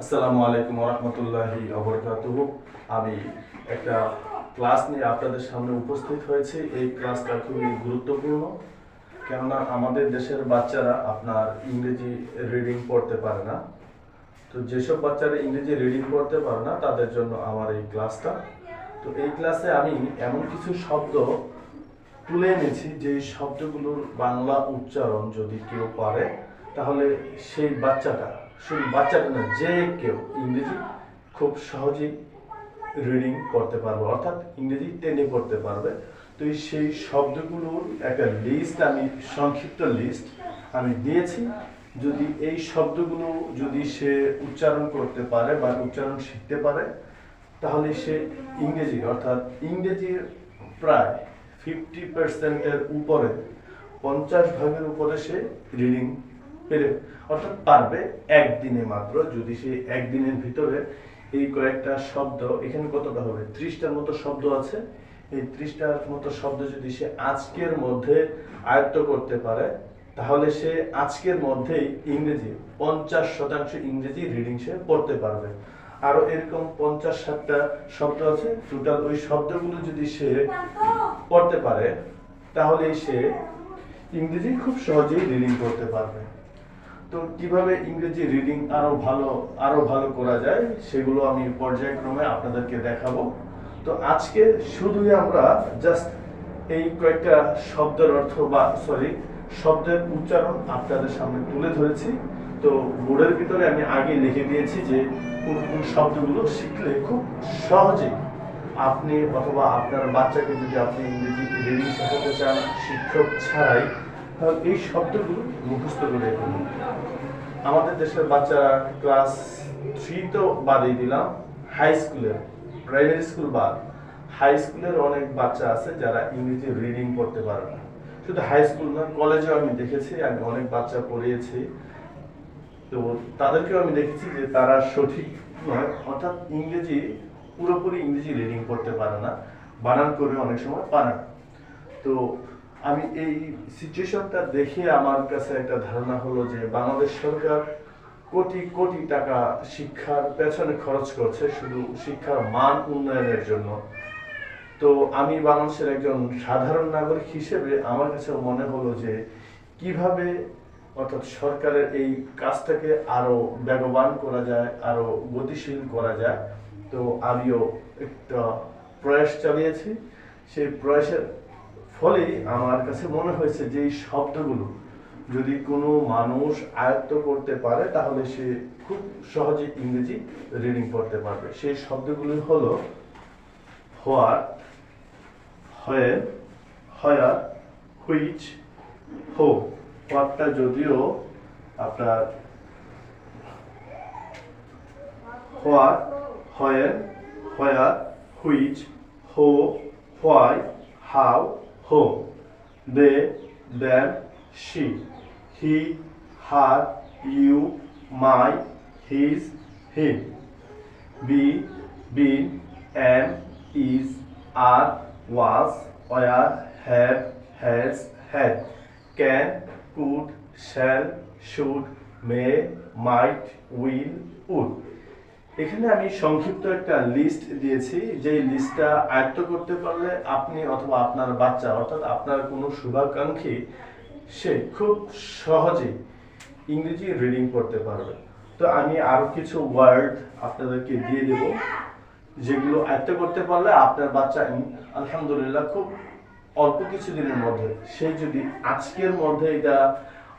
আসসালামু আলাইকুম রহমতুল্লাহি আমি একটা ক্লাস নিয়ে আপনাদের সামনে উপস্থিত হয়েছি। এই ক্লাসটা খুবই গুরুত্বপূর্ণ। কেননা আমাদের দেশের বাচ্চারা আপনার ইংরেজি রিডিং পড়তে পারে না। তো যেসব বাচ্চারা ইংরেজি রিডিং পড়তে পারে না, তাদের জন্য আমার এই ক্লাসটা। তো এই ক্লাসে আমি এমন কিছু শব্দ তুলে এনেছি যে শব্দগুলোর বাংলা উচ্চারণ যদি কেউ পারে তাহলে সেই বাচ্চাটা, শুধু বাচ্চাটা না, যে কেউ ইংরেজি খুব সহজেই রিডিং করতে পারবে, অর্থাৎ ইংরেজি টেনে পড়তে পারবে। তো সেই শব্দগুলোর একটা লিস্ট আমি সংক্ষিপ্ত লিস্ট আমি দিয়েছি। যদি এই শব্দগুলো যদি সে উচ্চারণ করতে পারে বা উচ্চারণ শিখতে পারে, তাহলে সে ইংরেজি, অর্থাৎ ইংরেজির প্রায় ফিফটি পার্সেন্টের উপরে, পঞ্চাশ ভাগের উপরে সে রিডিং পেরে অর্থাৎ পারবে একদিনে মাত্র, যদি সে একদিনের ভিতরে এই কয়েকটা শব্দ, এখানে কতটা হবে? ত্রিশটার মতো শব্দ আছে। এই ত্রিশটার মতো শব্দ যদি সে আজকের মধ্যে আয়ত্ত করতে পারে, তাহলে সে আজকের মধ্যেই ইংরেজি, পঞ্চাশ শতাংশ ইংরেজি রিডিং সে পড়তে পারবে। আরও এরকম পঞ্চাশ ষাটটা শব্দ আছে। টোটাল ওই শব্দগুলো যদি সে পড়তে পারে তাহলে সে ইংরেজি খুব সহজেই রিডিং করতে পারবে। তো কীভাবে ইংরেজি রিডিং আরও ভালো আরও ভালো করা যায়, সেগুলো আমি পর্যায়ক্রমে আপনাদেরকে দেখাবো। তো আজকে শুধুই আমরা জাস্ট এই কয়েকটা শব্দের অর্থ বা সরি শব্দের উচ্চারণ আপনাদের সামনে তুলে ধরেছি। তো বোর্ডের ভিতরে আমি আগে লিখে দিয়েছি যে কোন কোন শব্দগুলো শিখলে খুব সহজেই আপনি অথবা আপনার বাচ্চাকে যদি আপনি ইংরেজি রিডিং শেখাতে চান, শিক্ষক ছাড়াই তাহলে এই শব্দগুলো মুখস্থ করে আমাদের দেশের বাচ্চারা ক্লাস থ্রি তো বাদই দিলাম হাই স্কুলের প্রাইমারি স্কুল বাদ। হাই স্কুলের অনেক বাচ্চা আছে যারা ইংরেজি রিডিং করতে পারে না। শুধু হাই স্কুল না কলেজেও আমি দেখেছি আমি অনেক বাচ্চা পড়িয়েছি। তো তাদেরকেও আমি দেখেছি যে তারা সঠিক নয়, অর্থাৎ ইংরেজি, পুরোপুরি ইংরেজি রিডিং করতে পারে না, বানান করে অনেক সময় পারে না। তো আমি এই সিচুয়েশনটা দেখে আমার কাছে একটা ধারণা হলো যে বাংলাদেশ সরকার কোটি কোটি টাকা শিক্ষার পেছনে খরচ করছে শুধু শিক্ষার মান উন্নয়নের জন্য। তো আমি বাংলাদেশের একজন সাধারণ নাগরিক হিসেবে আমার কাছে মনে হলো যে কীভাবে অর্থাৎ সরকারের এই কাজটাকে আরও বেগবান করা যায়, আরও গতিশীল করা যায়। তো আমিও একটা প্রয়াস চালিয়েছি। সেই প্রয়াসের ফলেই আমার কাছে মনে হয়েছে যে এই শব্দগুলো যদি কোনো মানুষ আয়ত্ত করতে পারে, তাহলে সে খুব সহজে ইংরেজি রিডিং করতে পারবে। সেই শব্দগুলি হলো হোয়ার হয়ে হয়ার, হুইচ, হো। হোয়াটটা যদিও আপনার where where, which, who, why, how who they then she, he, her, you, my, his, him, be, been, am, is, are, was, were, have, has, had, can, could, shall, should, may, might, will, would. এখানে আমি সংক্ষিপ্ত একটা list দিয়েছি। যে লিস্টটা আয়ত্ত করতে পারলে আপনি অথবা আপনার বাচ্চা, অর্থাৎ আপনার কোনো শুভাকাঙ্ক্ষী, সে খুব সহজেই ইংরেজি রিডিং করতে পারবে। তো আমি আরও কিছু ওয়ার্ড আপনাদেরকে দিয়ে দেব, যেগুলো আয়ত্ত করতে পারলে আপনার বাচ্চা আলহামদুলিল্লাহ খুব অল্প কিছু দিনের মধ্যে, সে যদি আজকের মধ্যে এটা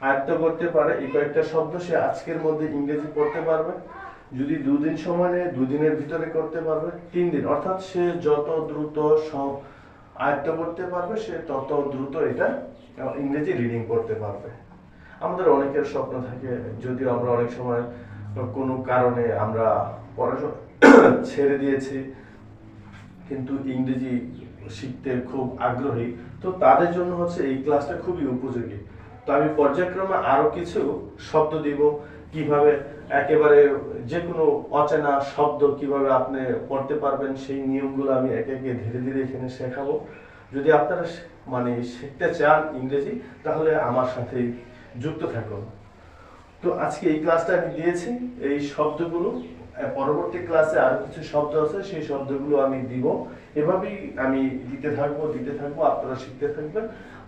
আয়ত্ত করতে পারে, এই কয়েকটা শব্দ সে আজকের মধ্যে ইংরেজি পড়তে পারবে। যদি দুদিন সময় নেয়, দুদিনের ভিতরে করতে পারবে। তিন দিন অর্থাৎ সে যত দ্রুত আয়ত্ত করতে পারবে, সে তত দ্রুত এটা ইংরেজি রিডিং করতে পারবে। আমাদের অনেকের স্বপ্ন থাকে, যদিও আমরা অনেক সময় কোনো কারণে আমরা পড়াশোনা ছেড়ে দিয়েছি, কিন্তু ইংরেজি শিখতে খুব আগ্রহী। তো তাদের জন্য হচ্ছে এই ক্লাসটা খুবই উপযোগী। তো আমি পর্যায়ক্রমে আরও কিছু শব্দ দিব, কীভাবে একেবারে যে কোনো অচেনা শব্দ কীভাবে আপনি পড়তে পারবেন, সেই নিয়মগুলো আমি একে একে ধীরে ধীরে এখানে শেখাবো। যদি আপনারা মানে শিখতে চান ইংরেজি, তাহলে আমার সাথেই যুক্ত থাকুন। তো আজকে এই ক্লাসটা আমি দিয়েছি, এই শব্দগুলো। পরবর্তী ক্লাসে আরও কিছু শব্দ আছে, সেই শব্দগুলো আমি দিব। এভাবেই আমি দিতে থাকব দিতে থাকব, আপনারা শিখতে থাকবেন।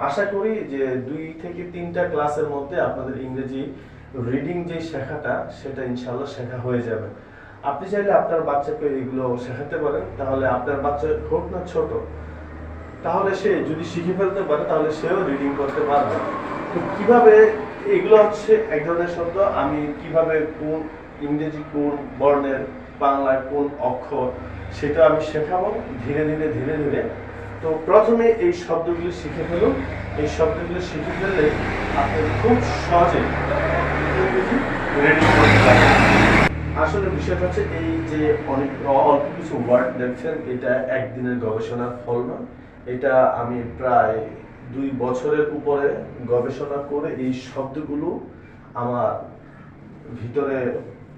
আশা করি যে দুই থেকে তিনটা ক্লাসের মধ্যে আপনাদের ইংরেজি রিডিং যে শেখাটা, সেটা ইনশাল্লাহ শেখা হয়ে যাবে। আপনি চাইলে আপনার বাচ্চাকে এগুলো শেখাতে পারেন, তাহলে আপনার বাচ্চা হোক না ছোট, তাহলে সে যদি শিখে ফেলতে পারে, তাহলে সেও রিডিং করতে পারবে। তো কীভাবে এগুলো হচ্ছে এক ধরনের শব্দ? আমি কীভাবে কোন ইংরেজি কোন বর্ণের, বাংলায় কোন অক্ষর, সেটা আমি শেখাবো ধীরে ধীরে ধীরে ধীরে। তো প্রথমে এই শব্দগুলি শিখে ফেলুন। এই শব্দগুলো শিখে ফেললে আপনি খুব সহজে রেডি করতে পারবেন। আসলে বিষয়টা হচ্ছে এই যে অনেক অল্প কিছু ওয়ার্ড দেখছেন, এটা একদিনের গবেষণার ফল নয়। এটা আমি প্রায় দুই বছরের উপরে গবেষণা করে এই শব্দগুলো আমার ভিতরে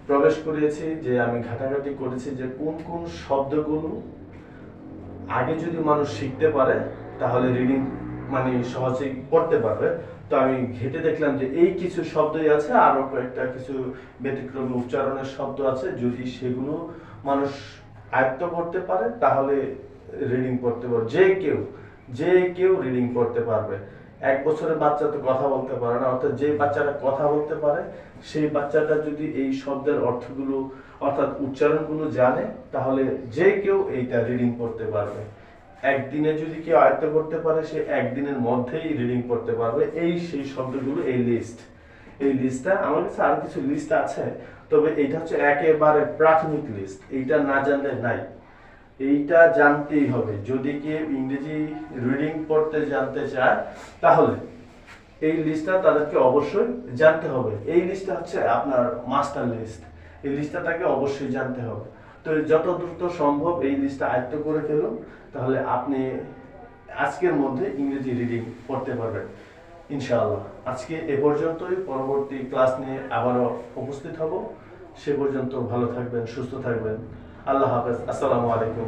প্রবেশ করিয়েছি, যে আমি ঘাটাঘাটি করেছি যে কোন কোন শব্দগুলো আগে যদি মানুষ শিখতে পারে, তাহলে রিডিং মানে সহজেই পড়তে পারবে। তো আমি ঘেটে দেখলাম যে এই কিছু শব্দই আছে, আরও কয়েকটা কিছু ব্যতিক্রমী উচ্চারণের শব্দ আছে। যদি সেগুলো মানুষ আয়ত্ত করতে পারে, তাহলে রিডিং করতে পারবে। যে কেউ যে কেউ রিডিং করতে পারবে। এক বছরের বাচ্চা তো কথা বলতে পারে না, অর্থাৎ যে বাচ্চাটা কথা বলতে পারে, সেই বাচ্চাটা যদি এই শব্দের অর্থগুলো, অর্থাৎ উচ্চারণগুলো জানে, তাহলে যে কেউ এইটা রিডিং করতে পারবে। একদিনে যদি কেউ আয়ত্ত করতে পারে, সে একদিনের মধ্যেই রিডিং করতে পারবে। এই সেই শব্দগুলো, এই লিস্ট এই লিস্টটা আমার কাছে আরও কিছু লিস্ট আছে, তবে এটা হচ্ছে একেবারে প্রাথমিক লিস্ট এইটা না জানলে নাই। এইটা জানতেই হবে। যদি কেউ ইংরেজি রিডিং পড়তে জানতে চায়, তাহলে এই লিস্টটা তাদেরকে অবশ্যই জানতে হবে। এই লিস্টটা হচ্ছে আপনার মাস্টার লিস্ট এই লিস্টটা তাকে অবশ্যই জানতে হবে। তো যত দ্রুত সম্ভব এই লিস্টটা আয়ত্ত করে ফেলুন, তাহলে আপনি আজকের মধ্যে ইংরেজি রিডিং পড়তে পারবেন, ইনশাআল্লাহ। আজকে এ পর্যন্তই, পরবর্তী ক্লাস নিয়ে আবারও উপস্থিত হব। সে পর্যন্ত ভালো থাকবেন, সুস্থ থাকবেন। আল্লাহ হাফেজ, আসসালামু আলাইকুম।